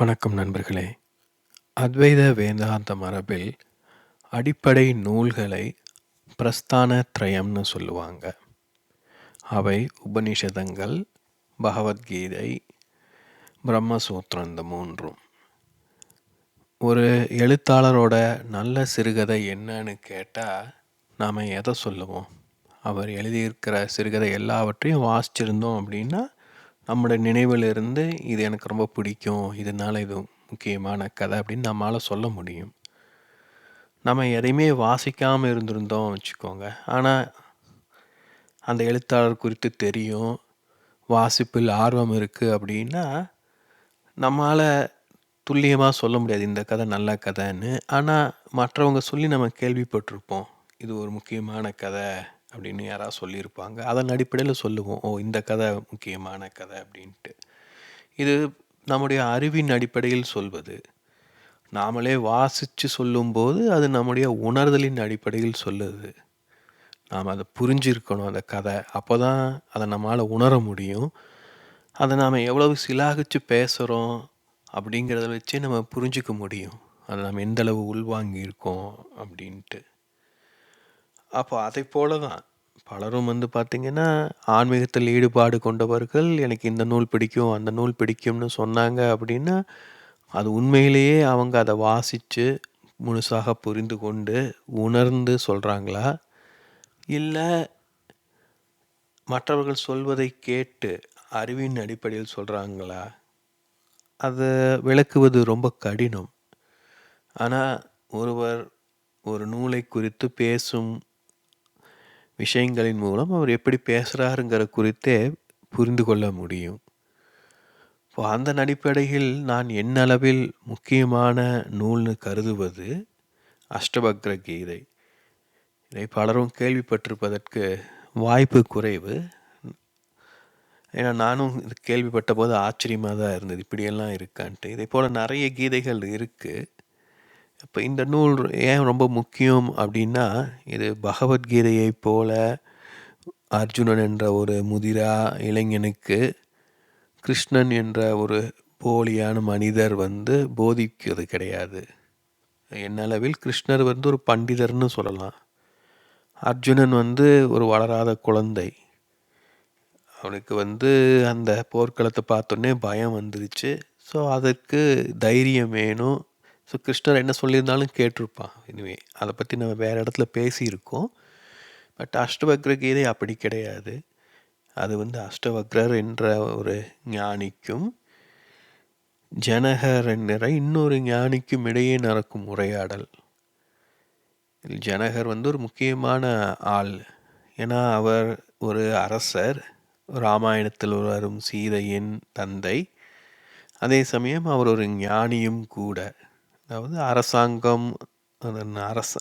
வணக்கம் நண்பர்களே. அத்வைத வேதாந்த மரபில் அடிப்படை நூல்களை பிரஸ்தான திரயம்னு சொல்லுவாங்க. அவை உபனிஷதங்கள் பகவத்கீதை பிரம்மசூத்திரம் இந்த மூன்றும். ஒரு எழுத்தாளரோட நல்ல சிறுகதை என்னன்னு கேட்டால் நாம் எதை சொல்லுவோம்? அவர் எழுதியிருக்கிற சிறுகதை எல்லாவற்றையும் வாசிச்சிருந்தோம் அப்படின்னா நம்மளோட நினைவில் இருந்து இது எனக்கு ரொம்ப பிடிக்கும் இதனால இது முக்கியமான கதை அப்படின்னு நம்மளால் சொல்ல முடியும். நம்ம எதையுமே வாசிக்காமல் இருந்திருந்தோம் வச்சுக்கோங்க. ஆனால் அந்த எழுத்தாளர் குறித்து தெரியும் வாசிப்பில் ஆர்வம் இருக்குது அப்படின்னா நம்மளால் துல்லியமாக சொல்ல முடியாது இந்த கதை நல்ல கதைன்னு. ஆனால் மற்றவங்க சொல்லி நம்ம கேள்விப்பட்டிருப்போம் இது ஒரு முக்கியமான கதை. அப்படின்னு யாராவது சொல்லியிருப்பாங்க. அதன் அடிப்படையில் சொல்லுவோம் ஓ இந்த கதை முக்கியமான கதை அப்படின்ட்டு. இது நம்முடைய அறிவின் அடிப்படையில் சொல்வது. நாமளே வாசித்து சொல்லும்போது அது நம்முடைய உணர்தலின் அடிப்படையில் சொல்லுது. நாம் அதை புரிஞ்சிருக்கணும் அந்த கதை. அப்போ தான் அதை நம்மளால் உணர முடியும். அதை நாம் எவ்வளவு சிலாகிச்சு பேசுகிறோம் அப்படிங்கிறத வச்சு நம்ம புரிஞ்சிக்க முடியும். அதை நம்ம எந்தளவு உள்வாங்கியிருக்கோம் அப்படின்ட்டு. அப்போ அதை போல தான் பலரும் வந்து பார்த்திங்கன்னா ஆன்மீகத்தில் ஈடுபாடு கொண்டவர்கள் எனக்கு இந்த நூல் பிடிக்கும் அந்த நூல் பிடிக்கும்னு சொன்னாங்க அப்படின்னா அது உண்மையிலேயே அவங்க அதை வாசித்து முழுசாக புரிந்து கொண்டு உணர்ந்து சொல்கிறாங்களா இல்லை மற்றவர்கள் சொல்வதை கேட்டு அறிவின் அடிப்படையில் சொல்கிறாங்களா அதை விளக்குவது ரொம்ப கடினம். ஆனால் ஒருவர் ஒரு நூலை குறித்து பேசும் விஷயங்களின் மூலம் அவர் எப்படி பேசுகிறாருங்கிற குறித்தே புரிந்து கொள்ள முடியும். இப்போ அந்த அடிப்படையில் நான் என்னளவில் முக்கியமான நூல்னு கருதுவது அஷ்டபக்ர கீதை. இதை பலரும் கேள்விப்பட்டிருப்பதற்கு வாய்ப்பு குறைவு. ஏன்னா நானும் இது கேள்விப்பட்ட போது ஆச்சரியமாக தான் இருந்தது இப்படியெல்லாம் இருக்கான்ட்டு. இதே போல் நிறைய கீதைகள் இருக்குது இப்போ இந்த நூல் ஏன் ரொம்ப முக்கியம் அப்படின்னா இது பகவத்கீதையைப் போல அர்ஜுனன் என்ற ஒரு முதிரா இளைஞனுக்கு கிருஷ்ணன் என்ற ஒரு போலியான மனிதர் வந்து போதிக்கிறது கிடையாது. என்னளவில் கிருஷ்ணர் வந்து ஒரு பண்டிதர்னு சொல்லலாம். அர்ஜுனன் வந்து ஒரு வளராத குழந்தை. அவனுக்கு வந்து அந்த போர்க்களத்தை பார்த்தோன்னே பயம் வந்துருச்சு. ஸோ அதற்கு தைரியம் வேணும். ஸோ கிருஷ்ணர் என்ன சொல்லியிருந்தாலும் கேட்டிருப்பான் இனிமே அதை பற்றி நம்ம வேறு இடத்துல பேசியிருக்கோம். பட் அஷ்டவக்ர கீதை அப்படி கிடையாது. அது வந்து அஷ்டவக்ரர் என்ற ஒரு ஞானிக்கும் ஜனகர் என்கிற இன்னொரு ஞானிக்கும் இடையே நடக்கும் உரையாடல். ஜனகர் வந்து ஒரு முக்கியமான ஆள். ஏன்னா அவர் ஒரு அரசர் ராமாயணத்தில் வரும் சீதையின் தந்தை. அதே சமயம் அவர் ஒரு ஞானியும் கூட. அதாவது அரசாங்கம் அரச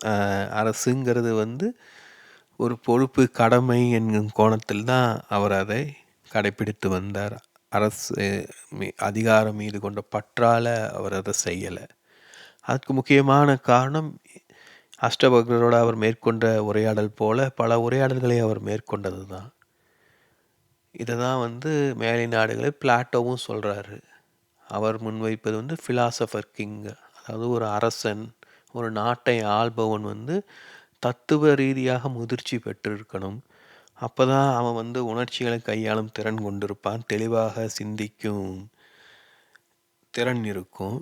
அரசுங்கிறது வந்து ஒரு பொறுப்பு கடமை என்கும் கோணத்தில் தான் அவர் அதை கடைப்பிடித்து வந்தார். அரசு அதிகாரம் மீது கொண்ட பற்றால் அவர் அதை செய்யலை. அதுக்கு முக்கியமான காரணம் அஷ்டபக்தரோடு அவர் மேற்கொண்ட உரையாடல் போல பல உரையாடல்களை அவர் மேற்கொண்டது தான். இதை தான் வந்து மேலை நாடுகளில் பிளாட்டோவும் சொல்கிறாரு அவர் முன்வைப்பது வந்து ஃபிலாசபர் கிங் அதாவது ஒரு அரசன் ஒரு நாட்டை ஆள்பவன் வந்து தத்துவ ரீதியாக முதிர்ச்சி பெற்றிருக்கணும். அப்போ தான் அவன் வந்து உணர்ச்சிகளை கையாளும் திறன் கொண்டிருப்பான். தெளிவாக சிந்திக்கும் திறன் இருக்கும்.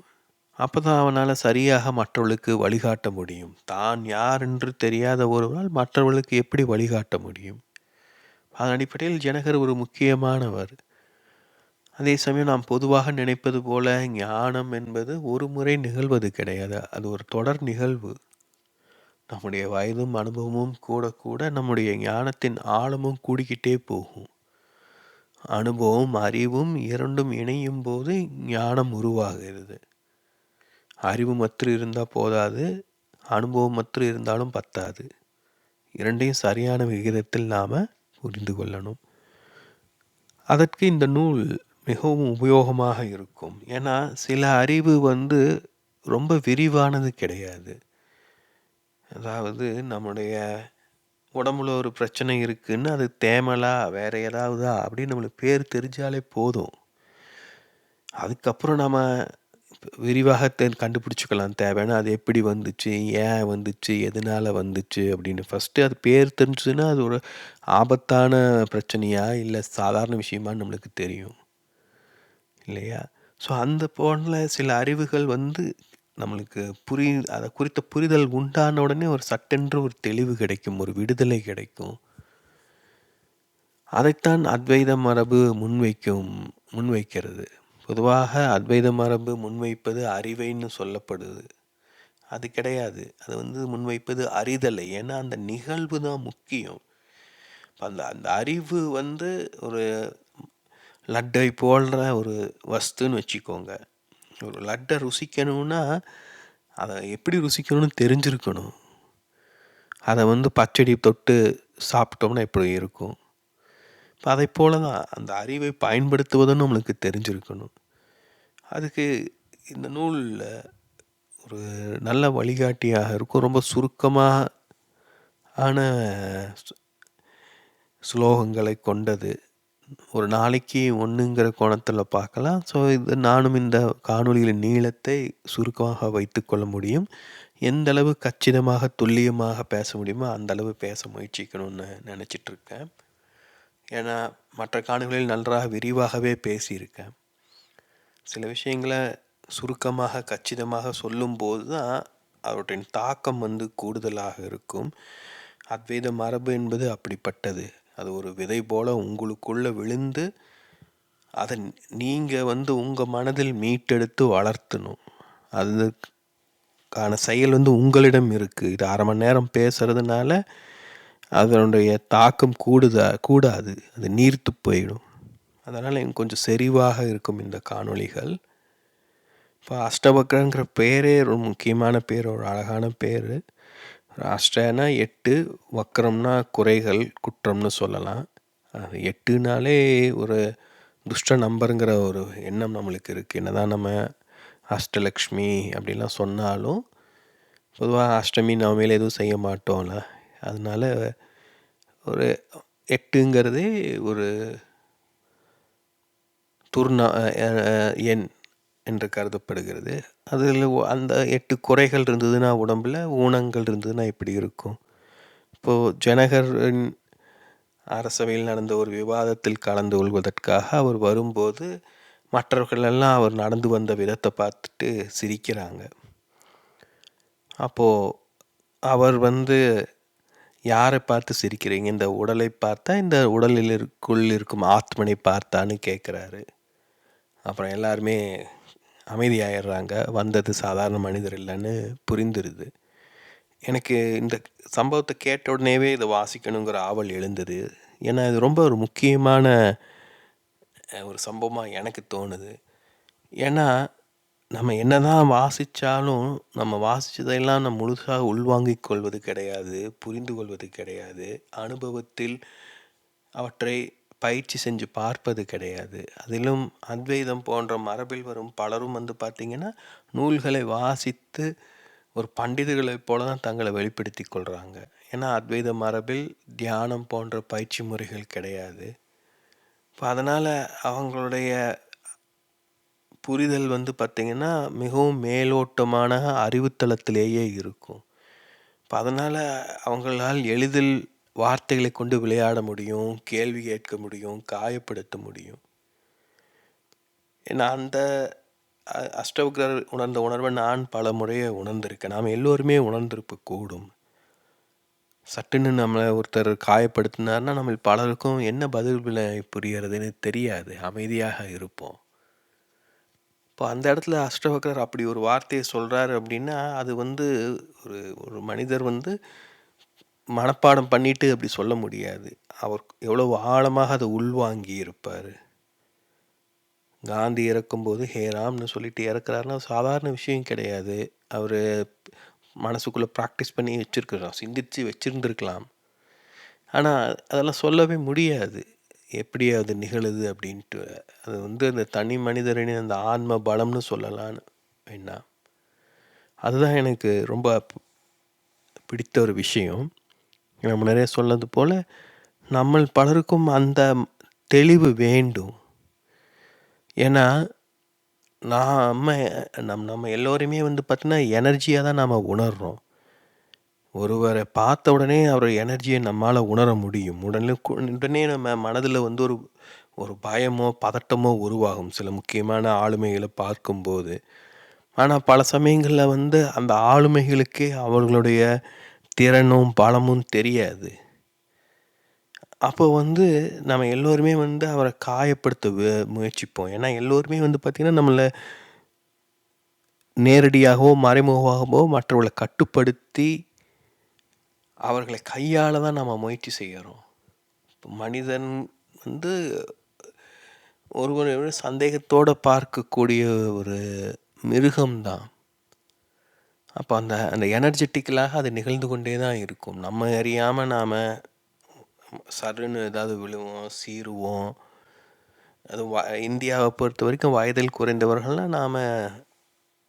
அப்போ தான் அவனால் சரியாக மற்றவர்களுக்கு வழிகாட்ட முடியும். தான் யார் என்று தெரியாத ஒருவரால் மற்றவர்களுக்கு எப்படி வழிகாட்ட முடியும்? அதன் அடிப்படையில் ஜனகர் ஒரு முக்கியமானவர். அதே சமயம் நாம் பொதுவாக நினைப்பது போல ஞானம் என்பது ஒரு முறை நிகழ்வது கிடையாது. அது ஒரு தொடர் நிகழ்வு. நம்முடைய வயதும் அனுபவமும் கூட கூட நம்முடைய ஞானத்தின் ஆழமும் கூடிக்கிட்டே போகும். அனுபவம் அறிவும் இரண்டும் இணையும் போது ஞானம் உருவாகிறது. அறிவு மற்ற இருந்தால் போதாது அனுபவம் மற்ற இருந்தாலும் பத்தாது. இரண்டையும் சரியான விகிதத்தில் நாம் புரிந்து கொள்ளணும். அதற்கு இந்த நூல் மிகவும் உபயோகமாக இருக்கும். ஏன்னா சில அறிவு வந்து ரொம்ப விரிவானது கிடையாது. அதாவது நம்முடைய உடம்புல ஒரு பிரச்சனை இருக்குதுன்னு அது தேமலா வேற ஏதாவதா அப்படின்னு நம்மளுக்கு பேர் தெரிஞ்சாலே போதும். அதுக்கப்புறம் நம்ம விரிவாக தெ தேவைன்னா அது எப்படி வந்துச்சு ஏன் வந்துச்சு எதனால் வந்துச்சு அப்படின்னு. ஃபஸ்ட்டு அது பேர் தெரிஞ்சுதுன்னா அது ஒரு ஆபத்தான பிரச்சனையா இல்லை சாதாரண விஷயமான்னு நம்மளுக்கு தெரியும். இல்லையா? ஸோ அந்த போன்ற சில அறிவுகள் வந்து நம்மளுக்கு புரி அதை குறித்த புரிதல் உண்டான உடனே ஒரு சட்டென்று ஒரு தெளிவு கிடைக்கும் ஒரு விடுதலை கிடைக்கும். அதைத்தான் அத்வைத மரபு முன்வைக்கும் முன்வைக்கிறது. பொதுவாக அத்வைத மரபு முன்வைப்பது அறிவைன்னு சொல்லப்படுது. அது கிடையாது. அது வந்து முன்வைப்பது அறிதலை. ஏன்னா அந்த நிகழ்வு தான் முக்கியம். அந்த அந்த அறிவு வந்து ஒரு லட்டை போடுற ஒரு வஸ்துன்னு வச்சுக்கோங்க. ஒரு லட்டை ருசிக்கணும்னா அதை எப்படி ருசிக்கணும்னு தெரிஞ்சிருக்கணும். அதை வந்து பச்சடி தொட்டு சாப்பிட்டோம்னா எப்படி இருக்கும்? இப்போ அதை போல தான் அந்த அறிவை பயன்படுத்துவதும் நம்மளுக்கு தெரிஞ்சிருக்கணும். அதுக்கு இந்த நூலில் ஒரு நல்ல வழிகாட்டியாக இருக்கும். ரொம்ப சுருக்கமாக ஆன ஸ்லோகங்களை கொண்டது. ஒரு நாளைக்கு ஒன்றுங்கிற கோணத்தில் பார்க்கலாம். ஸோ இது நானும் இந்த காணொலியின் நீளத்தை சுருக்கமாக வைத்துக்கொள்ள முடியும். எந்த அளவு கச்சிதமாக துல்லியமாக பேச முடியுமோ அந்த அளவு பேச முயற்சிக்கணும்னு நினச்சிட்ருக்கேன் ஏன்னா மற்ற காணொலிகளில் நன்றாக விரிவாகவே பேசியிருக்கேன். சில விஷயங்களை சுருக்கமாக கச்சிதமாக சொல்லும்போது தான் அவற்றின் தாக்கம் வந்து கூடுதலாக இருக்கும். அத்வைத மரபு என்பது அப்படிப்பட்டது. அது ஒரு விதை போல் உங்களுக்குள்ளே விழுந்து அதை நீங்கள் வந்து உங்கள் மனதில் மீட்டெடுத்து வளர்த்தணும். அதுக்கான செயல் வந்து உங்களிடம் இருக்குது இது அரை மணி நேரம் பேசுகிறதுனால அதனுடைய தாக்கம் கூடுதா கூடாது. அது நீர்த்து போயிடும். அதனால் எனக்கு கொஞ்சம் செறிவாக இருக்கும் இந்த காணொளிகள். இப்போ அஷ்டபக்ரங்கிற பேரே ஒரு முக்கியமான பேர் ஒரு அழகான பேர். ராஷ்டிரனா எட்டு வக்கரம்னா குறைகள் குற்றம்னு சொல்லலாம். அது எட்டுனாலே ஒரு துஷ்ட நம்பருங்கிற ஒரு எண்ணம் நம்மளுக்கு இருக்குது என்ன தான் நம்ம அஷ்டலக்ஷ்மி அப்படிலாம் சொன்னாலும் பொதுவாக அஷ்டமி நவமியில் எதுவும் செய்ய மாட்டோம்ல. அதனால் ஒரு எட்டுங்கிறதே ஒரு துர்நா எண் என்று கருதப்படுகிறது. அதில் அந்த எட்டு குறைகள் இருந்ததுன்னா உடம்பில் ஊனங்கள் இருந்ததுன்னா எப்படி இருக்கும். இப்போது ஜனகரின் அரசவையில் நடந்த ஒரு விவாதத்தில் கலந்து கொள்வதற்காக அவர் வரும்போது மற்றவர்களெல்லாம் அவர் நடந்து வந்த விதத்தை பார்த்துட்டு சிரிக்கிறாங்க. அப்போது அவர் வந்து யாரை பார்த்து சிரிக்கிறீங்க? இந்த உடலை பார்த்தா இந்த உடலில் இருக்குள் இருக்கும் ஆத்மனை பார்த்தான்னு கேட்குறாரு. அப்புறம் எல்லாருமே அமைதியாகிடுறாங்க வந்தது சாதாரண மனிதர் இல்லைன்னு புரிந்துருது. எனக்கு இந்த சம்பவத்தை கேட்ட உடனேவே இதை வாசிக்கணுங்கிற ஆவல் எழுந்தது. ஏன்னா இது ரொம்ப ஒரு முக்கியமான ஒரு சம்பவமாக எனக்கு தோணுது. ஏன்னா நம்ம என்ன தான் வாசித்தாலும் நம்ம வாசித்ததையெல்லாம் நம்ம முழுசாக உள்வாங்கிக் கொள்வது கிடையாது புரிந்து கொள்வது கிடையாது. அனுபவத்தில் அவற்றை பயிற்சி செஞ்சு பார்ப்பது கிடையாது. அதிலும் அத்வைதம் போன்ற மரபில் வரும் பலரும் வந்து பார்த்திங்கன்னா நூல்களை வாசித்து ஒரு பண்டிதர்களைப் போல தான் தங்களை வெளிப்படுத்தி கொள்கிறாங்க ஏன்னா அத்வைத மரபில் தியானம் போன்ற பயிற்சி முறைகள் கிடையாது. இப்போ அதனால் அவங்களுடைய புரிதல் வந்து பார்த்திங்கன்னா மிகவும் மேலோட்டமான அறிவுத்தளத்திலேயே இருக்கும். இப்போ அதனால் அவங்களால் எளிதில் வார்த்தைகளை கொண்டு விளையாட முடியும் கேள்வி கேட்க முடியும் காயப்படுத்த முடியும். ஏன்னா அந்த அஷ்டவக்ரர் உணர்ந்த உணர்வை நான் பல முறையை உணர்ந்திருக்கேன். நாம் எல்லோருமே உணர்ந்திருப்ப கூடும். சட்டுன்னு நம்மளை ஒருத்தர் காயப்படுத்தினார்னா நம்ம பலருக்கும் என்ன பதில் புரியறதுன்னு தெரியாது. அமைதியாக இருப்போம். இப்போ அந்த இடத்துல அஷ்டவக்ரர் அப்படி ஒரு வார்த்தையை சொல்கிறாரு அப்படின்னா அது வந்து ஒரு ஒரு மனிதர் வந்து மனப்பாடம் பண்ணிட்டு அப்படி சொல்ல முடியாது. அவர் எவ்வளோ ஆழமாக அதை உள்வாங்கி இருப்பார். காந்தி இறக்கும்போது ஹே ராம்னு சொல்லிட்டு இறக்குறாருன்னா சாதாரண விஷயம் கிடையாது. அவர் மனசுக்குள்ளே ப்ராக்டிஸ் பண்ணி வச்சுருக்கலாம் சிந்தித்து வச்சுருந்துருக்கலாம். ஆனால் அதெல்லாம் சொல்லவே முடியாது. எப்படி அது நிகழுது அப்படின்ட்டு. அது வந்து அந்த தனி மனிதரின் அந்த ஆன்ம பலம்னு சொல்லலான்னு வேணா அதுதான் எனக்கு ரொம்ப பிடித்த ஒரு விஷயம். நம்ம நிறைய சொன்னது போல் நம்ம பலருக்கும் அந்த தெளிவு வேண்டும் ஏன்னா நாம் நம் நம்ம எல்லோரையுமே வந்து பார்த்தீங்கன்னா, எனர்ஜியாக தான் நாம் உணர்கிறோம் ஒருவரை பார்த்த உடனே அவர் எனர்ஜியை நம்மளால் உணர முடியும். உடனே உடனே நம்ம மனதில் வந்து ஒரு ஒரு பயமோ, பதட்டமோ உருவாகும். சில முக்கியமான ஆளுமைகளை பார்க்கும்போது. ஆனால் பல சமயங்களில் வந்து அந்த ஆளுமைகளுக்கே அவர்களுடைய திறனும், பலமும் தெரியாது. அப்போ வந்து நம்ம எல்லோருமே வந்து அவரை காயப்படுத்த வே முயற்சிப்போம். ஏன்னா, எல்லோருமே வந்து பார்த்திங்கன்னா நம்மளை நேரடியாகவோ, மறைமுகமாகவோ மற்றவர்களை கட்டுப்படுத்தி, அவர்களை கையால் தான் நம்ம முயற்சி செய்கிறோம் இப்போ மனிதன் வந்து ஒருவரை சந்தேகத்தோடு பார்க்கக்கூடிய ஒரு மிருகம் தான். அப்போ அந்த அந்த எனர்ஜெட்டிக்கலாக அது நிகழ்ந்து கொண்டே தான் இருக்கும். நம்ம அறியாமல் நாம் சருன்னு ஏதாவது விழுவோம், சீருவோம் அது வ இந்தியாவை பொறுத்த வரைக்கும் வயதில் குறைந்தவர்கள்லாம் நாம்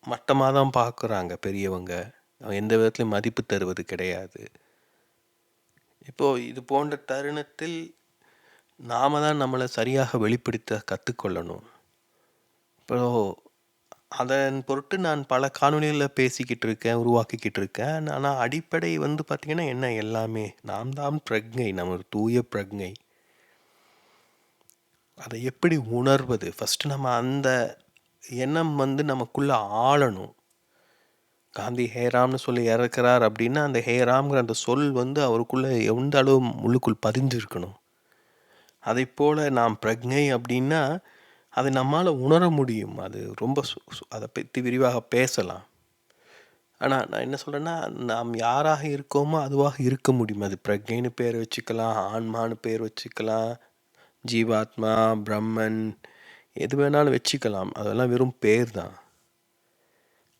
மட்டமாக தான் பார்க்குறாங்க பெரியவங்க. எந்த விதத்துலையும் மதிப்பு தருவது கிடையாது. இப்போது இது போன்ற தருணத்தில் நாம் தான் நம்மளை சரியாக வெளிப்படுத்த கற்றுக்கொள்ளணும் இப்போ அதன் பொருட்டு நான் பல காணொளிகள்ல பேசிக்கிட்டு இருக்கேன், உருவாக்கிக்கிட்டு இருக்கேன். ஆனா, அடிப்படை வந்து பார்த்தீங்கன்னா, என்ன எல்லாமே நாம் தான் பிரக்ஞை. நம்ம ஒரு தூய பிரக்ஞை. அதை எப்படி உணர்வது? ஃபர்ஸ்ட்டு நம்ம அந்த எண்ணம் வந்து நமக்குள்ள ஆளணும். காந்தி ஹேராம்னு சொல்லி இறக்குறார் அப்படின்னா, அந்த ஹேராம்ங்கிற அந்த சொல் வந்து அவருக்குள்ள எந்த அளவு உள்ளுக்குள் பதிஞ்சிருக்கணும். அதைப்போல நாம் பிரக்ஞை அப்படின்னா, அது நம்மால் உணர முடியும். அது ரொம்ப சு பற்றி விரிவாக பேசலாம். ஆனால் நான் என்ன சொல்கிறேன்னா நாம் யாராக இருக்கோமோ அதுவாக இருக்க முடியும். அது பிரக்ஞைன்னு பேர் வச்சுக்கலாம், ஆன்மான்னு பேர் வச்சுக்கலாம், ஜீவாத்மா, பிரம்மன் எது வேணாலும் வச்சுக்கலாம். அதெல்லாம் வெறும் பேர் தான்.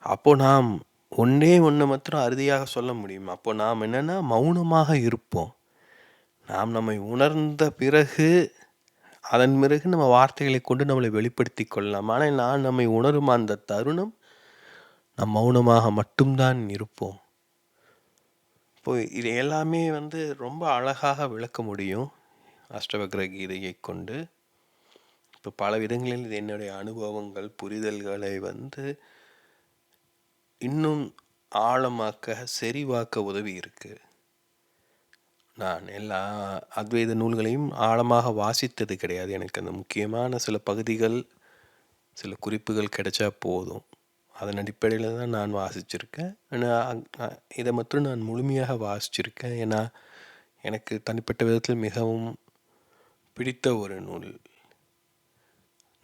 அப்போது நாம் ஒன்றே ஒன்று மாத்திரம் அறுதியாக சொல்ல முடியும். அப்போ நாம் என்னென்னா மௌனமாக இருப்போம். நாம் நம்மை உணர்ந்த பிறகு, அதன் பிறகு நம்ம வார்த்தைகளை கொண்டு நம்மளை வெளிப்படுத்திக் கொள்ளலாம். ஆனால் நான் நம்மை உணரும் அந்த தருணம், நம் மௌனமாக மட்டும்தான் இருப்போம். இப்போ இது எல்லாமே வந்து ரொம்ப அழகாக விளக்க முடியும். அஷ்டவக்ர கீதையைக் கொண்டு. இப்போ பல விதங்களில் இது என்னுடைய அனுபவங்கள், புரிதல்களை வந்து இன்னும் ஆழமாக்க, செறிவாக்க உதவி இருக்குது நான் எல்லா அத்வைத நூல்களையும் ஆழமாக வாசித்தது கிடையாது. எனக்கு அந்த முக்கியமான சில பகுதிகள், சில குறிப்புகள் கிடைச்சா போதும். அதன் அடிப்படையில் தான் நான் வாசிச்சிருக்கேன். ஆனால் இதை மட்டும் நான் முழுமையாக வாசிச்சிருக்கேன். ஏன்னா, எனக்கு தனிப்பட்ட விதத்தில் மிகவும் பிடித்த ஒரு நூல்.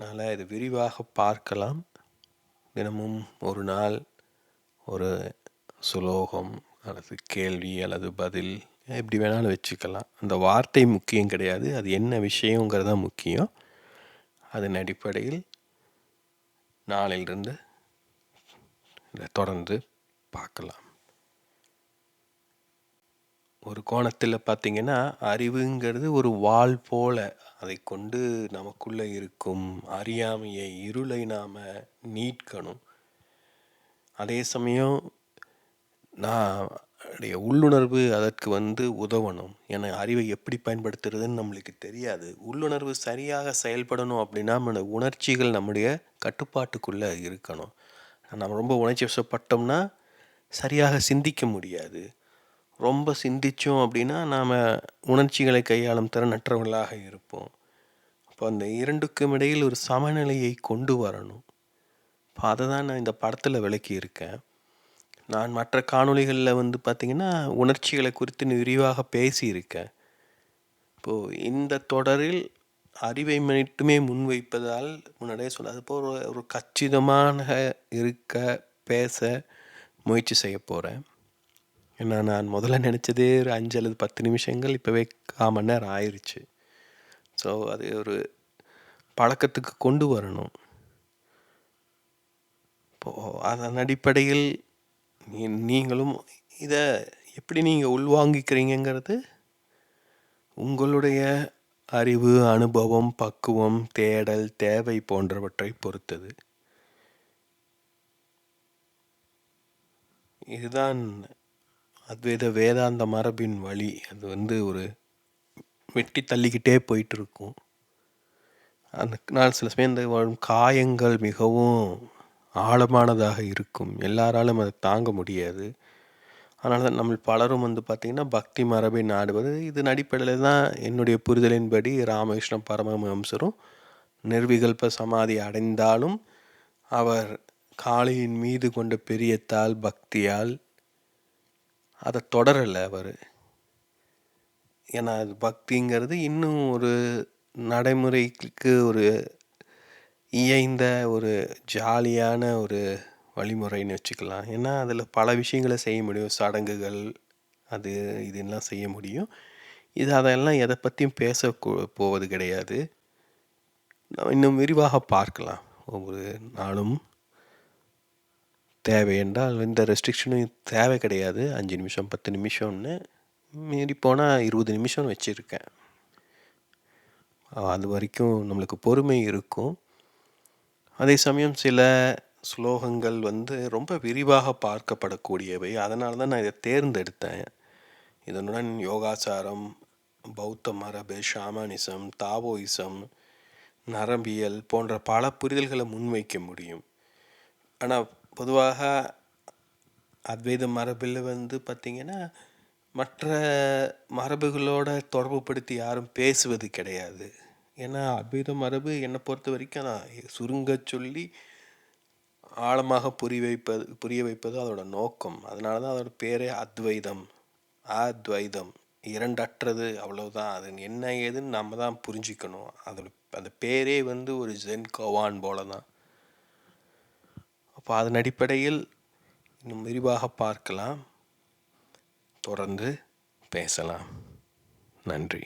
அதனால் இது விரிவாக பார்க்கலாம். தினமும் ஒரு நாள் ஒரு சுலோகம் அல்லது கேள்வி அல்லது பதில் எப்படி வேணாலும் வச்சுக்கலாம். அந்த வார்த்தை முக்கியம் கிடையாது. அது என்ன விஷயங்கிறது தான் முக்கியம். அதன் அடிப்படையில் நாளிலிருந்து இதை தொடர்ந்து பார்க்கலாம். ஒரு கோணத்தில் பார்த்தீங்கன்னா, அறிவுங்கிறது ஒரு வாள் போல. அதை கொண்டு நமக்குள்ள இருக்கும் அறியாமையை, இருளை நாம நீட்கணும் அதே சமயம் நான் நம்முடைய உள்ளுணர்வு அதற்கு வந்து உதவணும். ஏன்னா, அறிவை எப்படி பயன்படுத்துறதுன்னு நம்மளுக்கு தெரியாது. உள்ளுணர்வு சரியாக செயல்படணும் அப்படின்னா, நம்ம உணர்ச்சிகள் நம்முடைய கட்டுப்பாட்டுக்குள்ளே இருக்கணும். நம்ம ரொம்ப உணர்ச்சி வசப்பட்டோம்னா, சரியாக சிந்திக்க முடியாது. ரொம்ப சிந்திச்சோம் அப்படின்னா, நாம் உணர்ச்சிகளை கையாளும் திறனற்றவர்களாக இருப்போம். அப்போ அந்த இரண்டுக்கும் இடையில் ஒரு சமநிலையை கொண்டு வரணும். இப்போ அதை தான் நான் இந்த படத்தில் விளக்கியிருக்கேன். நான் மற்ற காணொளிகளில் வந்து பார்த்திங்கன்னா உணர்ச்சிகளை குறித்து விரிவாக பேசியிருக்கேன். இப்போ இந்த தொடரில் அறிவை மட்டுமே முன்வைப்பதால் முன்னாடியே சொன்ன அதுபோல ஒரு ஒரு கச்சிதமாக இருக்க, பேச முயற்சி செய்யப் போகிறேன் ஏன்னா, நான் முதல்ல நினச்சதே ஒரு அஞ்சு அல்லது 10 நிமிஷங்கள். இப்போவே கால் மணி நேரம் ஆயிடுச்சு ஸோ, அது ஒரு பழக்கத்துக்கு கொண்டு வரணும். இப்போது அதன் அடிப்படையில் நீ நீங்களும் இதை எப்படி நீங்கள் உள்வாங்கிக்கிறீங்கங்கிறது, உங்களுடைய அறிவு, அனுபவம், பக்குவம், தேடல், தேவை போன்றவற்றை பொறுத்தது. இதுதான் அத்வைத வேதாந்த மரபின் வழி. அது வந்து ஒரு வெட்டி தள்ளிக்கிட்டே போயிட்டுருக்கும். அந்த நான் சில சமயம் இந்த வரும் காயங்கள் மிகவும் ஆழமானதாக இருக்கும். எல்லாராலும் அதை தாங்க முடியாது. அதனால தான் நம்ம பலரும் வந்து பார்த்திங்கன்னா பக்தி மரபை நாடுவது இதன் அடிப்படையில் தான் என்னுடைய புரிதலின்படி ராமகிருஷ்ண பரமஹம்சரும் நிர்விகல்ப சமாதி அடைந்தாலும் அவர் காளியின் மீது கொண்ட பெரியத்தால் பக்தியால் அதை தொடரலை அவர். ஏன்னா அது பக்திங்கிறது இன்னும் ஒரு நடைமுறைக்கு ஒரு இயைந்த ஒரு ஜாலியான ஒரு வழிமுறைன்னு வச்சுக்கலாம். ஏன்னா அதில் பல விஷயங்களை செய்ய முடியும். சடங்குகள் அது இதெல்லாம் செய்ய முடியும். இது அதெல்லாம் எதை பற்றியும் பேச போவது கிடையாது. இன்னும் விரிவாக பார்க்கலாம். ஒவ்வொரு நாளும் தேவை என்றால் எந்த ரெஸ்ட்ரிக்ஷனும் தேவை கிடையாது. அஞ்சு நிமிஷம் பத்து நிமிஷம்னு மீறி போனால் இருபது நிமிஷம்னு வச்சுருக்கேன். அது வரைக்கும் நம்மளுக்கு பொறுமை இருக்கும். அதே சமயம் சில ஸ்லோகங்கள் வந்து ரொம்ப விரிவாக பார்க்கப்படக்கூடியவை. அதனால தான் நான் இதை தேர்ந்தெடுத்தேன். இதனுடன் யோகாச்சாரம் பௌத்த மரபு ஷாமனிசம் தாவோயிசம் நரம்பியல் போன்ற பல புரிதல்களை முன்வைக்க முடியும். ஆனால் பொதுவாக அத்வைத மரபில் வந்து பார்த்திங்கன்னா மற்ற மரபுகளோட தொடர்புபடுத்தி யாரும் பேசுவது கிடையாது. ஏன்னா அத்வைத மரபு என்னை பொறுத்த வரைக்கும் நான் சுருங்க சொல்லி ஆழமாக புரிய வைப்பது புரிய வைப்பது அதோட நோக்கம். அதனால தான் அதோட பேரே அத்வைதம். அத்வைதம். இரண்டற்றது அவ்வளவுதான். அது என்ன ஏதுன்னு நம்ம தான் புரிஞ்சிக்கணும். அதோட அந்த பேரே வந்து ஒரு ஜென் கோவான் போல தான் அப்போ அதன் அடிப்படையில் இன்னும் விரிவாக பார்க்கலாம். தொடர்ந்து பேசலாம். நன்றி.